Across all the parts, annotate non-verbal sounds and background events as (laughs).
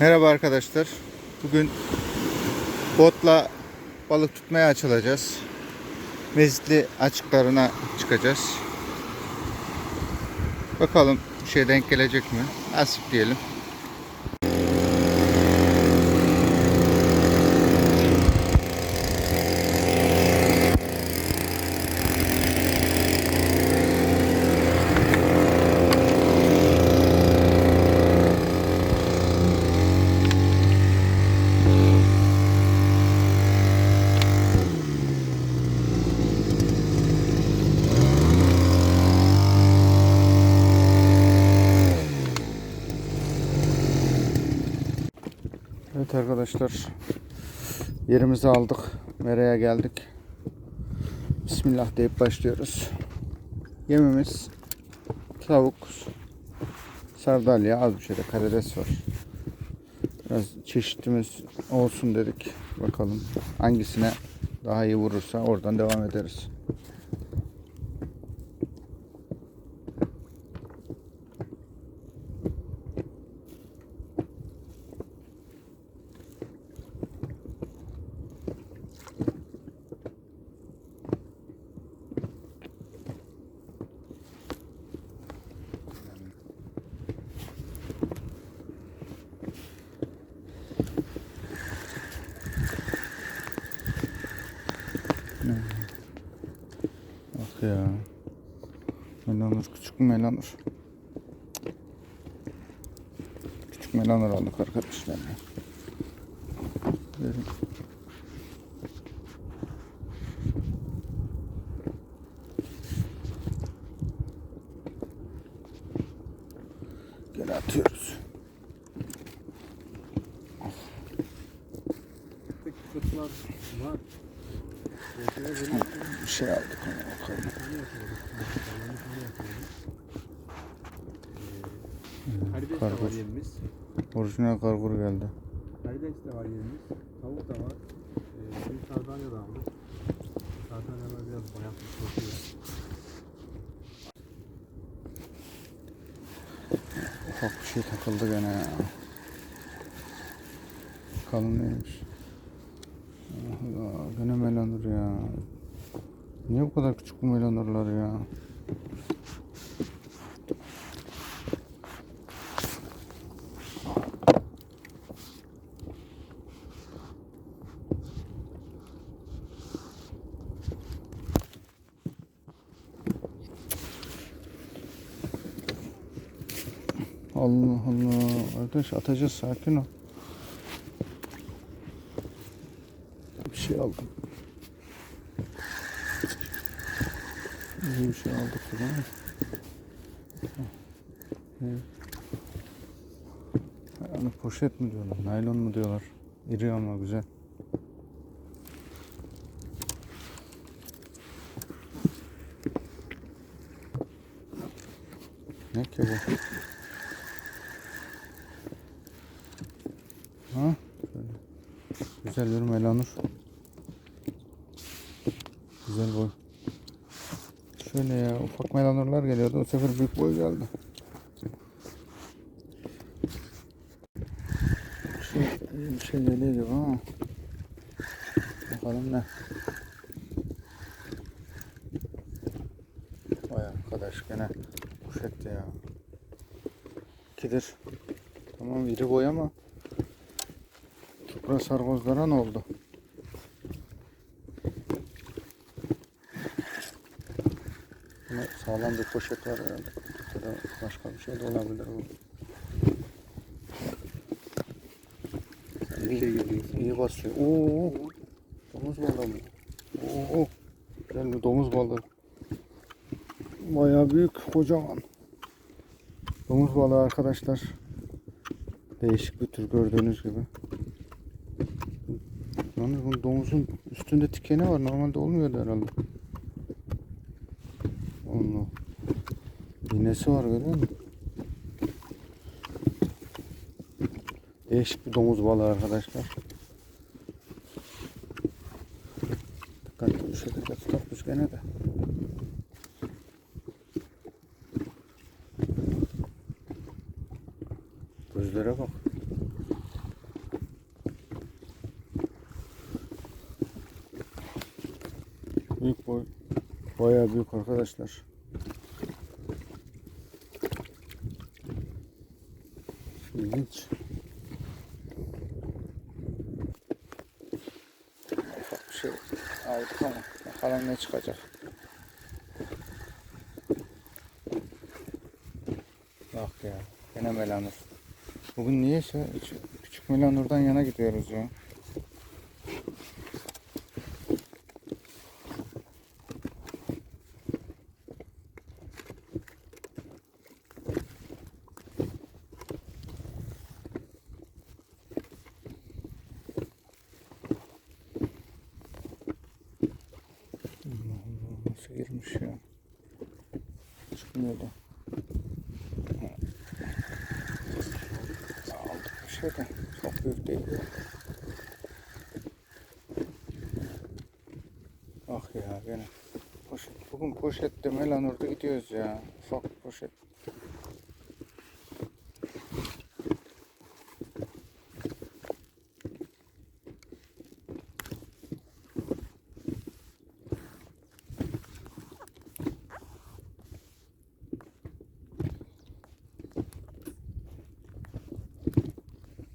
Merhaba arkadaşlar. Bugün botla balık tutmaya açılacağız. Mezitli açıklarına çıkacağız. Bakalım bir şey denk gelecek mi? Nasip diyelim. Evet arkadaşlar. Yerimizi aldık. Mera'ya geldik. Bismillah deyip başlıyoruz. Yemimiz tavuk, sardalya, az bir şey de karides var. Biraz çeşitimiz olsun dedik. Bakalım hangisine daha iyi vurursa oradan devam ederiz. Ya. Melanur, küçük melanur. Küçük melanur aldık arkadaşlar. Verin. Gene atıyoruz. Peki fırtınalar var. Bir şey aldık ona bakalım. Karides de var yerimiz. Orijinal kargur geldi. Karides de var yerimiz. Tavuk da var. Ee, bir sardalya da aldık. Sardalyalar biraz bayatmış kokuyor. Ufak bir şey takıldı gene ya. Bakalım neymiş. Allah, gene melanur ya. Niye bu kadar küçük bu melanurlar ya? Allah Allah. Arkadaş atacağız sakin ol. Aldım. İyi bir şey aldık buradan. Evet. Yani poşet mi diyorlar, naylon mu diyorlar. İri ama güzel. Ne ki bu? Ha? Şöyle. Güzel bir melanur. Güzel boy. Şöyle ya ufak melanurlar geliyordu. O sefer büyük boy geldi. Şey, bir şey geliyor gibi ama. Bakalım ne. Vay arkadaş gene poşetti ya. İkidir. Tamam iri boy ama Çupra sargozlara ne oldu? Sağlam bir poşet var herhalde. Ya da başka bir şey de olabilir bu. İyi, iyi basıyor. Oo, domuz balığı mı? Oo, güzel bir domuz balığı. Bayağı büyük, kocaman. Domuz balığı arkadaşlar. Değişik bir tür gördüğünüz gibi. Yalnız bunun domuzun üstünde tikeni var. Normalde olmuyordu herhalde. İğnesi var görüyor musun? Değişik bir domuz balığı arkadaşlar. Dikkatli bir şekilde tutatmış gene de. Gözlere bak. Büyük boy. Bayağı büyük arkadaşlar. İlginç. Ufak bir şey aldık ama bakalım ne çıkacak. Bak ya yine melanur. Bugün niyeyse küçük- küçük melanurdan yana gidiyoruz ya. Allah Allah nasıl girmiş ya. Da. Aldık bir şey de çok büyük değil. Ah ya gene. Poşet. Bugün poşette Melanur'da gidiyoruz ya. Ufak poşet.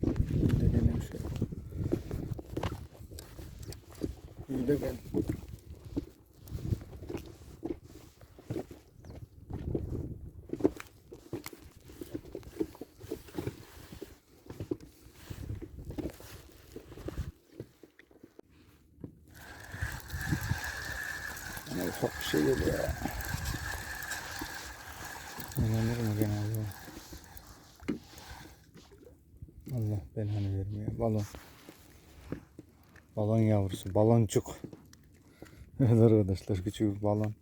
Bir de benim şey. Ben. Ne ufak bir şey geliyor ya. İnanır mı genelde? Allah belanı vermiyor. Balon. Balon yavrusu. Baloncuk. (laughs) Evet arkadaşlar küçük bir balon.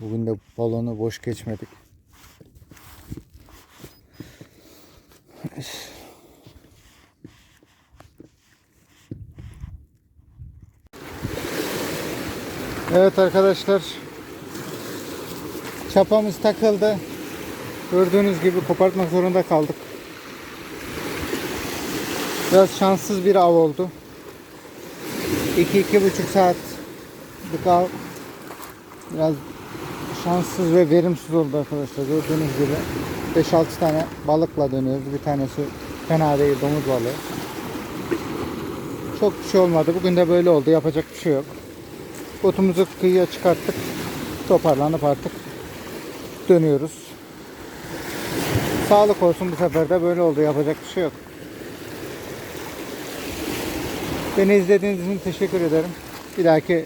Bugün de balonu boş geçmedik. Evet arkadaşlar. Çapamız takıldı. Gördüğünüz gibi kopartmak zorunda kaldık. Biraz şanssız bir av oldu. 2-2,5 saatlik av. Biraz şanssız ve verimsiz oldu arkadaşlar. Gördüğünüz gibi 5-6 tane balıkla dönüyoruz. Bir tanesi fena değil domuz balığı. Çok bir şey olmadı. Bugün de böyle oldu. Yapacak bir şey yok. Botumuzu kıyıya çıkarttık. Toparlanıp artık dönüyoruz. Sağlık olsun bu sefer de böyle oldu. Yapacak bir şey yok. Beni izlediğiniz için teşekkür ederim. Bir dahaki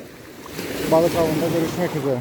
balık avında görüşmek üzere.